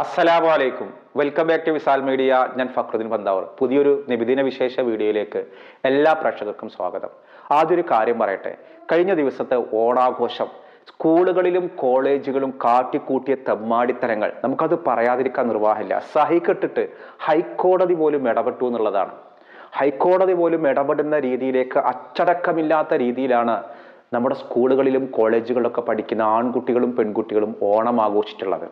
അസ്സലാമു അലൈക്കും. Welcome back to Wisal media. ഞാൻ ഫക്രുദ്ദീൻ പന്താവർ. പുതിയൊരു നിബിദിന വിശേഷ വീഡിയോയിലേക്ക് എല്ലാ പ്രേക്ഷകർക്കും സ്വാഗതം. ആദ്യൊരു കാര്യം പറയട്ടെ. കഴിഞ്ഞ ദിവസത്തെ ഓണാഘോഷം സ്കൂളുകളിലും കോളേജുകളും കാട്ടിക്കൂട്ടിയ തെമ്മാടിത്തരങ്ങൾ നമുക്കത് പറയാതിരിക്കാൻ നിർവാഹമില്ല. സഹിക്കെട്ടിട്ട് ഹൈക്കോടതി പോലും ഇടപെട്ടു എന്നുള്ളതാണ്. ഹൈക്കോടതി പോലും ഇടപെടുന്ന രീതിയിലേക്ക് അച്ചടക്കമില്ലാത്ത രീതിയിലാണ് നമ്മുടെ സ്കൂളുകളിലും കോളേജുകളിലൊക്കെ പഠിക്കുന്ന ആൺകുട്ടികളും പെൺകുട്ടികളും ഓണം ആഘോഷിച്ചിട്ടുള്ളത്.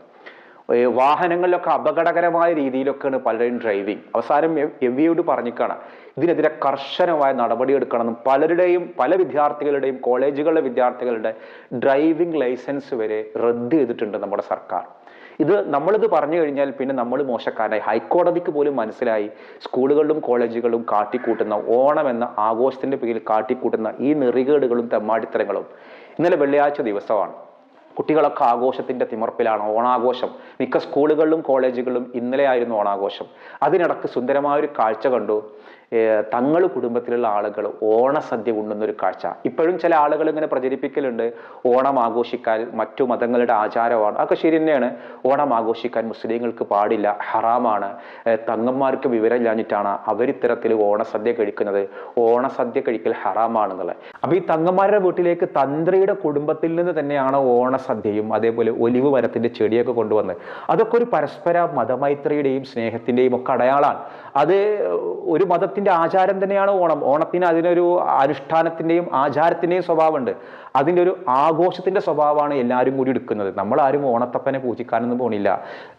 വാഹനങ്ങളിലൊക്കെ അപകടകരമായ രീതിയിലൊക്കെയാണ് പലരും ഡ്രൈവിംഗ് അവസാനം എം വിയോട് പറഞ്ഞിക്കാണ് ഇതിനെതിരെ കർശനമായ നടപടിയെടുക്കണമെന്നും പലരുടെയും പല വിദ്യാർത്ഥികളുടെയും കോളേജുകളിലെ വിദ്യാർത്ഥികളുടെ ഡ്രൈവിംഗ് ലൈസൻസ് വരെ റദ്ദ് ചെയ്തിട്ടുണ്ട് നമ്മുടെ സർക്കാർ. ഇത് നമ്മളിത് പറഞ്ഞു കഴിഞ്ഞാൽ പിന്നെ നമ്മൾ മോശക്കാരായി ഹൈക്കോടതിക്ക് പോലും മനസ്സിലായി സ്കൂളുകളിലും കോളേജുകളിലും കാട്ടിക്കൂട്ടുന്ന ഓണം എന്ന ആഘോഷത്തിന്റെ പേരിൽ കാട്ടിക്കൂട്ടുന്ന ഈ നെറികേടുകളും തെമ്മാടിത്തരങ്ങളും ഇന്നലെ വെള്ളിയാഴ്ച ദിവസമാണ്. കുട്ടികളൊക്കെ ആഘോഷത്തിന്റെ തിമർപ്പിലാണ് ഓണാഘോഷം. മിക്ക സ്കൂളുകളിലും കോളേജുകളിലും ഇന്നലെ ആയിരുന്നു ഓണാഘോഷം. അതിനിടക്ക് സുന്ദരമായ ഒരു കാഴ്ച കണ്ടു. തങ്ങൾ കുടുംബത്തിലുള്ള ആളുകൾ ഓണസദ്യ ഉണ്ണുന്ന ഒരു കാഴ്ച. ഇപ്പോഴും ചില ആളുകൾ ഇങ്ങനെ പ്രചരിപ്പിക്കലുണ്ട്. ഓണം ആഘോഷിക്കാൻ മറ്റു മതങ്ങളുടെ ആചാരമാണ്. അതൊക്കെ ശരി തന്നെയാണ്. ഓണം ആഘോഷിക്കാൻ മുസ്ലിങ്ങൾക്ക് പാടില്ല. ഹറാമാണ്. തങ്ങന്മാർക്ക് വിവരമില്ലാഞ്ഞിട്ടാണ് അവരിത്തരത്തിൽ ഓണസദ്യ കഴിക്കുന്നത്. ഓണസദ്യ കഴിക്കൽ ഹറാമാണെന്നുള്ളത്. അപ്പൊ ഈ തങ്ങന്മാരുടെ വീട്ടിലേക്ക് തന്ത്രിയുടെ കുടുംബത്തിൽ നിന്ന് തന്നെയാണ് ഓണസദ്യയും അതേപോലെ ഒലിവ് മരത്തിന്റെ ചെടിയൊക്കെ കൊണ്ടുവന്ന്. അതൊക്കെ ഒരു പരസ്പര മതമൈത്രിയുടെയും സ്നേഹത്തിന്റെയും ഒക്കെ അടയാളാണ് അത് ഒരു മതത്തിന്റെ ആചാരം തന്നെയാണ് ഓണം. ഓണത്തിന് അതിനൊരു അനുഷ്ഠാനത്തിന്റെയും ആചാരത്തിന്റെയും സ്വഭാവമുണ്ട്. അതിന്റെ ഒരു ആഘോഷത്തിന്റെ സ്വഭാവമാണ് എല്ലാവരും കൂടി എടുക്കുന്നത്. നമ്മൾ ആരും ഓണത്തപ്പനെ പൂജിക്കാനൊന്നും പോണില്ല.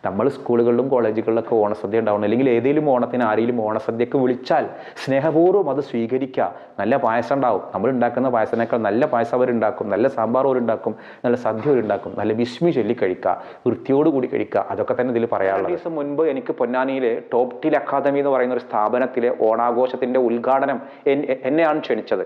നമ്മൾ സ്കൂളുകളിലും കോളേജുകളിലൊക്കെ ഓണസദ്യ ഉണ്ടാവണം. അല്ലെങ്കിൽ ഏതെങ്കിലും ഓണത്തിന് ആരെങ്കിലും ഓണസദ്യക്ക് വിളിച്ചാൽ സ്നേഹപൂർവം അത് സ്വീകരിക്കുക. നല്ല പായസം ഉണ്ടാവും. നമ്മൾ ഉണ്ടാക്കുന്ന പായസത്തിനേക്കാൾ നല്ല പായസം അവരുണ്ടാക്കും നല്ല സാമ്പാർ അവരുണ്ടാക്കും നല്ല സദ്യ അവരുണ്ടാക്കും നല്ല വിസ്മി ചൊല്ലി കഴിക്കുക. വൃത്തിയോടുകൂടി കഴിക്കുക. അതൊക്കെ തന്നെ ഇതിൽ പറയാനുള്ളത്. ദിവസം മുൻപ് എനിക്ക് പൊന്നാനിയിലെ ടോപ് ടിൽ അക്കാദമി എന്ന് പറയുന്ന ഒരു സ്ഥാപനത്തിലെ ഓണാഘോഷത്തിന്റെ ഉദ്ഘാടനം എന്നെയാണ് ക്ഷണിച്ചത്.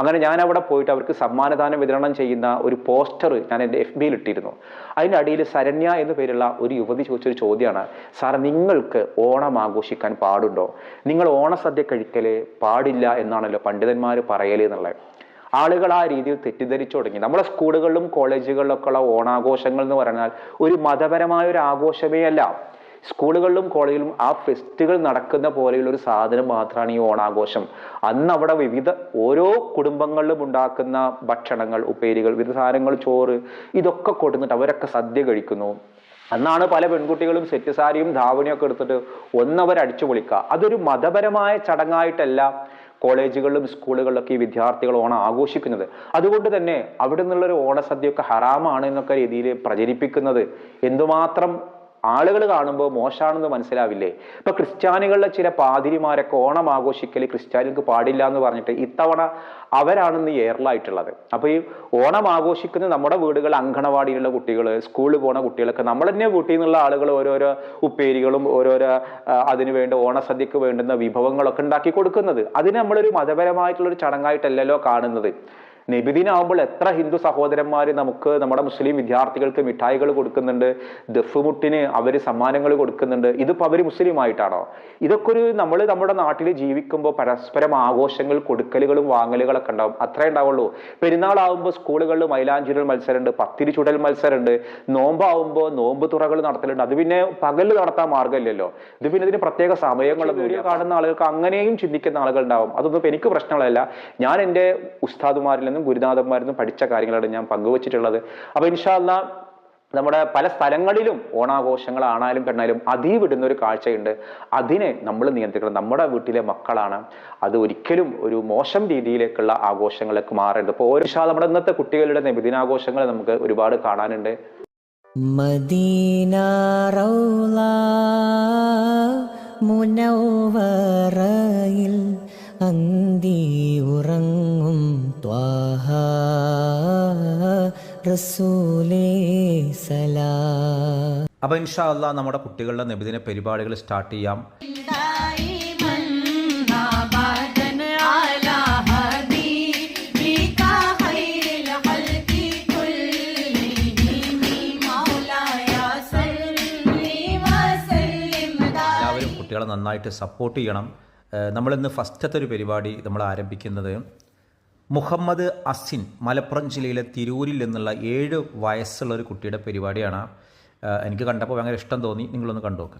അങ്ങനെ ഞാൻ അവിടെ പോയിട്ട് അവർക്ക് സമ്മാനദാനം വിതരണം ചെയ്യുന്ന ഒരു പോസ്റ്റർ ഞാൻ എന്റെ എഫ് ബിയിൽ ഇട്ടിരുന്നു. അതിന്റെ അടിയിൽ ശരണ്യ എന്ന് പേരുള്ള ഒരു യുവതി ചോദിച്ചൊരു ചോദ്യമാണ്. സാർ നിങ്ങൾക്ക് ഓണം ആഘോഷിക്കാൻ പാടുണ്ടോ? നിങ്ങൾ ഓണസദ്യ കഴിക്കൽ പാടില്ല എന്നാണല്ലോ പണ്ഡിതന്മാർ പറയൽ എന്നുള്ളത്. ആളുകൾ ആ രീതിയിൽ തെറ്റിദ്ധരിച്ചു തുടങ്ങി. നമ്മുടെ സ്കൂളുകളിലും കോളേജുകളിലൊക്കെ ഉള്ള ഓണാഘോഷങ്ങൾ എന്ന് പറഞ്ഞാൽ ഒരു മതപരമായ ഒരു ആഘോഷമേ അല്ല. സ്കൂളുകളിലും കോളേജിലും ആ ഫെസ്റ്റുകൾ നടക്കുന്ന പോലെയുള്ള ഒരു സാധനം മാത്രമാണ് ഈ ഓണാഘോഷം. അന്ന് അവിടെ വിവിധ ഓരോ കുടുംബങ്ങളിലും ഉണ്ടാക്കുന്ന ഭക്ഷണങ്ങൾ ഉപ്പേരികൾ വിവിധ സാധനങ്ങൾ ചോറ് ഇതൊക്കെ കൊടുത്തിട്ട് അവരൊക്കെ സദ്യ കഴിക്കുന്നു. അന്നാണ് പല പെൺകുട്ടികളും സെറ്റ് സാരിയും ധാവണിയൊക്കെ എടുത്തിട്ട് ഒന്നവർ അടിച്ചു പൊളിക്കുക. അതൊരു മതപരമായ ചടങ്ങായിട്ടല്ല കോളേജുകളിലും സ്കൂളുകളിലൊക്കെ ഈ വിദ്യാർത്ഥികൾ ഓണം ആഘോഷിക്കുന്നത്. അതുകൊണ്ട് തന്നെ അവിടെ നിന്നുള്ളൊരു ഓണസദ്യയൊക്കെ ഹറാമാണ് എന്നൊക്കെ രീതിയിൽ പ്രചരിപ്പിക്കുന്നത്. എന്തുമാത്രം ആളുകൾ കാണുമ്പോൾ മോശമാണെന്ന് മനസ്സിലാവില്ലേ? ഇപ്പൊ ക്രിസ്ത്യാനികളിലെ ചില പാതിരിമാരൊക്കെ ഓണം ആഘോഷിക്കൽ ക്രിസ്ത്യാനികൾക്ക് പാടില്ല എന്ന് പറഞ്ഞിട്ട് ഇത്തവണ അവരാണെന്ന് ഏറലായിട്ടുള്ളത് അപ്പൊ ഈ ഓണം ആഘോഷിക്കുന്ന നമ്മുടെ വീടുകൾ അങ്കണവാടിയിലുള്ള കുട്ടികൾ സ്കൂളിൽ പോണ കുട്ടികളൊക്കെ നമ്മൾ തന്നെ വീട്ടിൽ നിന്നുള്ള ആളുകൾ ഓരോരോ ഉപ്പേരികളും ഓരോരോ അതിനു വേണ്ട ഓണസദ്യക്ക് വേണ്ടുന്ന വിഭവങ്ങളൊക്കെ ഉണ്ടാക്കി കൊടുക്കുന്നത്. അതിന് നമ്മളൊരു മതപരമായിട്ടുള്ള ഒരു ചടങ്ങായിട്ടല്ലല്ലോ കാണുന്നത്. നബിദിനാവുമ്പോൾ എത്ര ഹിന്ദു സഹോദരന്മാർ നമുക്ക് നമ്മുടെ മുസ്ലിം വിദ്യാർത്ഥികൾക്ക് മിഠായികൾ കൊടുക്കുന്നുണ്ട് ദഫുമുട്ടിന് അവർ സമ്മാനങ്ങൾ കൊടുക്കുന്നുണ്ട്. ഇതിപ്പോൾ അവർ മുസ്ലിം ആയിട്ടാണോ ഇതൊക്കെ ഒരു നമ്മൾ നമ്മുടെ നാട്ടിൽ ജീവിക്കുമ്പോൾ പരസ്പരം ആഘോഷങ്ങൾ കൊടുക്കലുകളും വാങ്ങലുകളൊക്കെ ഉണ്ടാവും. അത്രേ ഉണ്ടാവുള്ളൂ. പെരുന്നാളാവുമ്പോൾ സ്കൂളുകളിൽ മൈലാഞ്ചിരൽ മത്സരമുണ്ട് പത്തിരി ചുടൽ മത്സരമുണ്ട് നോമ്പാവുമ്പോൾ നോമ്പ് തുറകൾ നടത്തലുണ്ട്. അത് പിന്നെ പകലിൽ നടത്താൻ മാർഗമില്ലല്ലോ. ഇത് പിന്നെ ഇതിന് പ്രത്യേക സമയങ്ങളൊന്നും വീഡിയോ കാണുന്ന ആളുകൾക്ക് അങ്ങനെയും ചിന്തിക്കുന്ന ആളുകൾ ഉണ്ടാവും. അതൊന്നും ഇപ്പം എനിക്ക് പ്രശ്നങ്ങളല്ല ഞാൻ എന്റെ ഉസ്താദുമാരിൽ നിന്നും ഗുരുനാഥന്മാരിൽ നിന്നും പഠിച്ച കാര്യങ്ങളാണ് ഞാൻ പങ്കുവച്ചിട്ടുള്ളത്. അപ്പൊ ഇൻഷാല്ല നമ്മുടെ പല സ്ഥലങ്ങളിലും ഓണാഘോഷങ്ങളാണാലും പെണ്ണാലും അതിവിടുന്ന ഒരു കാഴ്ചയുണ്ട്. അതിനെ നമ്മൾ നിയന്ത്രിക്കണം. നമ്മുടെ വീട്ടിലെ മക്കളാണ് അത് ഒരിക്കലും ഒരു മോശം രീതിയിലേക്കുള്ള ആഘോഷങ്ങളിലേക്ക് മാറരുത്. ഇപ്പോൾ ഓരോ നമ്മുടെ ഇന്നത്തെ കുട്ടികളുടെ നിബിദിനാഘോഷങ്ങൾ നമുക്ക് ഒരുപാട് കാണാനുണ്ട്. മദീന റൗള മുനവറയിൽ അന്തി ഉറങ്ങും സലാം അപ്പൊ ഇൻഷാ അല്ലാ നമ്മുടെ കുട്ടികളുടെ നബിദിന പരിപാടികൾ സ്റ്റാർട്ട് ചെയ്യാം. കുട്ടികളെ നന്നായിട്ട് സപ്പോർട്ട് ചെയ്യണം. നമ്മളിന്ന് ഫസ്റ്റത്തെ ഒരു പരിപാടി നമ്മൾ ആരംഭിക്കുന്നത്. മുഹമ്മദ് അസിൻ മലപ്പുറം ജില്ലയിലെ തിരൂരിൽ നിന്നുള്ള ഏഴ് വയസ്സുള്ള ഒരു കുട്ടിയുടെ പരിപാടിയാണ്. എനിക്ക് കണ്ടപ്പോൾ ഭയങ്കര ഇഷ്ടം തോന്നി. നിങ്ങളൊന്ന് കണ്ടുനോക്ക്.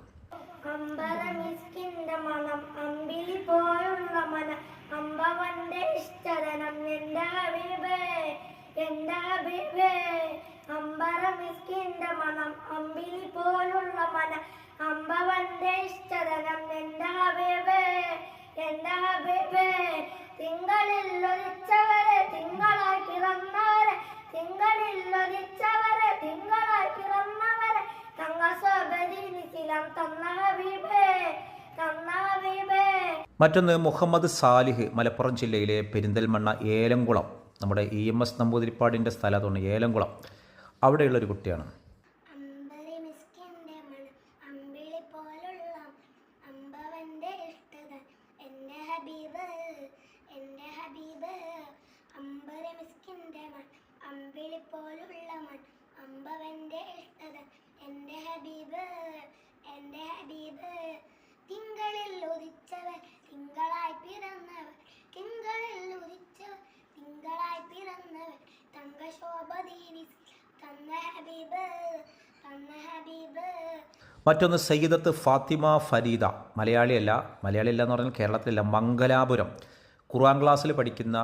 അമ്പിളി പോലുള്ള മന. അമ്പവന്റെ ഇഷ്ടതനം എന്താ തിങ്കളിൽ പിറന്നവരെ തിങ്കളിൽ പിറന്നവരെ തങ്ക തന്ന മറ്റൊന്ന് മുഹമ്മദ് സാലിഹ് മലപ്പുറം ജില്ലയിലെ പെരിന്തൽമണ്ണ ഏലംകുളം. നമ്മുടെ ഇ എം എസ് നമ്പൂതിരിപ്പാടിന്റെ സ്ഥലത്തുണ്ട് ഏലംകുളം. അവിടെയുള്ള ഒരു കുട്ടിയാണ് അമ്പരി മിസ്കിന്റെ മണം അമ്പിളി പോലുള്ള അമ്പവന്റെ ഇഷ്ടത എന്റെ ഹബീബ് എന്റെ ഹബീബ് അമ്പരി മിസ്കിന്റെ മണം അമ്പിളി പോലുള്ള മൺ അമ്പവന്റെ ഇഷ്ടത. എന്റെ ഹബീബ് എന്റെ ഹബീബ്. തിങ്കളിൽ ഉദിച്ചവ തിങ്കളായി പിറന്നവ തിങ്കളിൽ ഉദിച്ചവർ തിങ്കളായി പിറന്നവ തങ്ക ശോഭദീനി തന്ന ഹബീബ് തന്ന ഹബീബ്. മറ്റൊന്ന് സയ്യിദത്ത് ഫാത്തിമ ഫരീദ. മലയാളിയല്ല. മലയാളിയല്ല എന്ന് പറഞ്ഞാൽ കേരളത്തിലല്ല. മംഗലാപുരം. ഖുർആൻ ക്ലാസ്സിൽ പഠിക്കുന്ന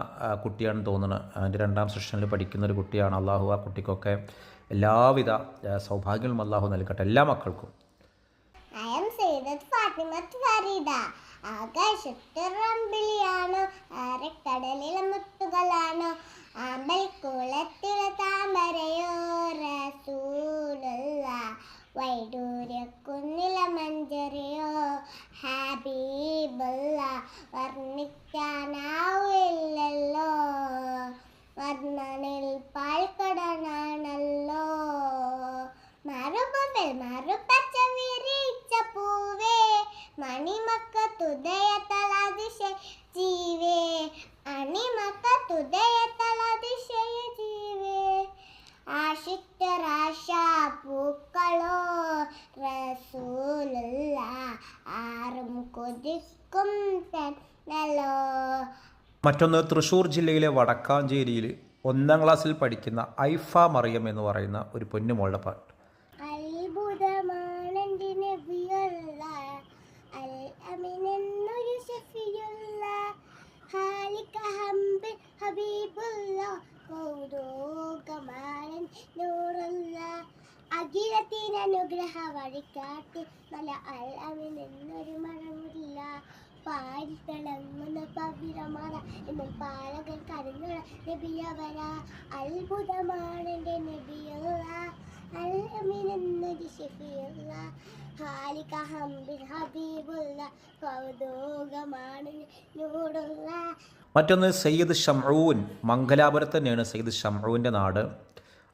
കുട്ടിയാണെന്ന് തോന്നുന്നത് അതിന്റെ രണ്ടാം സെഷനിൽ പഠിക്കുന്ന ഒരു കുട്ടിയാണ്. അള്ളാഹു ആ കുട്ടിക്കൊക്കെ എല്ലാവിധ സൗഭാഗ്യങ്ങളും അള്ളാഹു നൽകട്ടെ എല്ലാ മക്കൾക്കും. I am ആരക്കടലിലെ മുത്തുകളാണോ ആമ്പൽ റസൂലുള്ള ആറും കൊതിക്കും തന്നല്ലോ മറ്റൊന്ന് തൃശ്ശൂർ ജില്ലയിലെ വടക്കാഞ്ചേരിയിൽ ഒന്നാം ക്ലാസ്സിൽ പഠിക്കുന്ന ഐഫ മറിയം എന്ന് പറയുന്ന ഒരു പൊന്നുമോളുടെ പാട്ട് അഖിലത്തിന് അനുഗ്രഹ വഴിക്കാട്ടി നല്ല അൽ നിന്നൊരു മഴമില്ല പാടി തിളങ്ങുന്ന പവിഴമറ എന്നും പാലകൻ കരഞ്ഞുള്ള നബിയവര അത്ഭുതമാണെന്റെ നബിയുള്ള. അൽഅമീനെന്നൊരു ഷെഫിയുള്ള ഹാലിക ഹംബിൻ ഹബീബുള്ള കൗതുകമാണ് നൂറുള്ള മറ്റൊന്ന് സയ്യിദ് ഷംറൂൻ മംഗലാപുരത്ത് തന്നെയാണ് സയ്യിദ് ഷംഊന്റെ നാട്.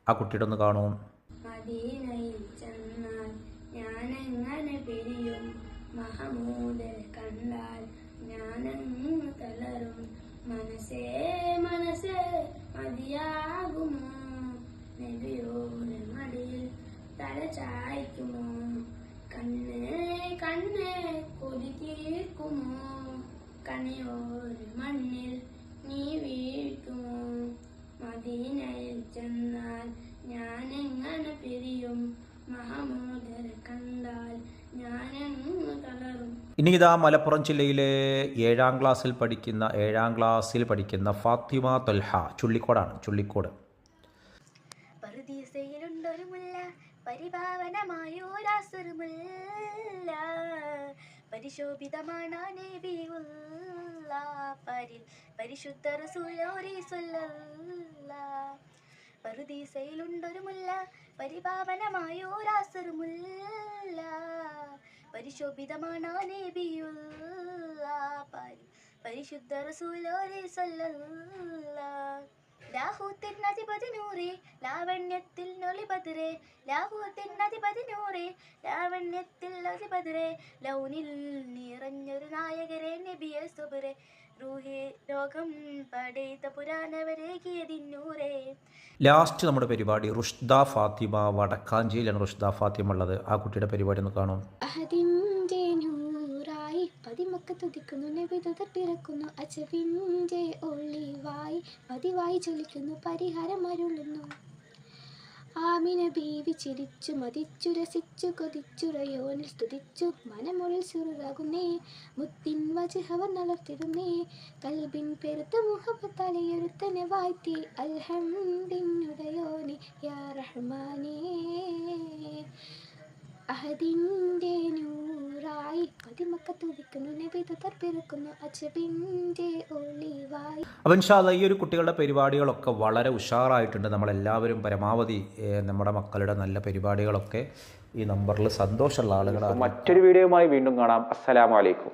ആ കുട്ടിയുടെ ഒന്ന് കാണൂ. ഞാനെങ്ങനെ പിരിയും? മഹമൂദെ കണ്ടാൽ ഞാനങ്ങ് തളരും. മനസ്സേ മനസ്സേ മതിയാകുമോ? നബിയോടെ മടിയിൽ തല ചായ്ക്കുമോ? കണ്ണേ കണ്ണേ കൊതി തീർക്കുമോ? കണിയോര് മണ്ണിൽ നീ വീഴ്ത്തുമോ മദീനയിൽ ചെന്നാൽ ഞാനെങ്ങനെ പിരിയും? ഇനി ഇതാ മലപ്പുറം ജില്ലയിലെ ഏഴാം ക്ലാസ്സിൽ പഠിക്കുന്ന ഏഴാം ക്ലാസ്സിൽ പഠിക്കുന്ന ഫാത്തിമ തൊൽഹ ചുള്ളിക്കോടാണ് ചുള്ളിക്കോട്. പരിശോഭിതമാണ് പരിശുദ്ധ റസൂലോരി സ്വല്ലല്ല. പറുദീസയിലുണ്ടൊരു മുല്ല പരിഭാവനമായൊരാസൊരു മുല്ല പരിശോഭിതമാണ് നബിയുള്ള പരിശുദ്ധ റസൂലോരി സ്വല്ലല്ല ലാഹൂത്തിൻ അധിപതി നൂറേ ലാവണ്യത്തിൽ നൊളിപതിരെ ലാഹൂത്തിൻ അധിപതി നൂറേ ലാവണ്യത്തിൽ നൊളിപതിരെ ലൗനിൽ നിറഞ്ഞൊരു നായകരെ നബിയെ സുബരെ റൂഹേ ലോകം ലാസ്റ്റ് നമ്മുടെ പരിപാടി റുഷ്ദ ഫാത്തിമ വടക്കാഞ്ചേരിയിലാണ് റുഷ്ദ ഫാത്തിമ ഉള്ളത്. ആ കുട്ടിയുടെ പരിപാടി ഒന്ന് കാണും. അഹദിന്റെ നൂറായി പതിമക്ക തുതിക്കുന്നു നബി തട്ടിറക്കുന്നു അച്ചവിന്റെ ഒളിവായി പതിവായി ചൊലിക്കുന്നു പരിഹാരം അരുളുന്നു. ആമിന ബീവി ചിരിച്ചു മതിച്ചു രസിച്ചു കൊതിച്ചുറയോനിൽ സ്തുതിച്ചു മനമുള്ളിൽ സുറുതാകുന്നേ മുത്തിൻ വജഹവർ നളർത്തിരുന്നേ കൽബിൻ പെരുത്ത മുഹബത്തലയൊരുത്തനെ വാഴ്ത്തി അൽഹംദിനുടയോനെ യാ റഹ്മാനേ. അഹദിന്റെ അച്ചബിന്റെ ഒളിവായി. അപ്പം ഇൻഷാല്ല ഈ ഒരു കുട്ടികളുടെ പരിപാടികളൊക്കെ വളരെ ഉഷാറായിട്ടുണ്ട്. നമ്മളെല്ലാവരും പരമാവധി നമ്മുടെ മക്കളുടെ നല്ല പരിപാടികളൊക്കെ ഈ നമ്പറിൽ സന്തോഷമുള്ള ആളുകളാണ്. മറ്റൊരു വീഡിയോയുമായി വീണ്ടും കാണാം. അസ്സലാമലൈക്കും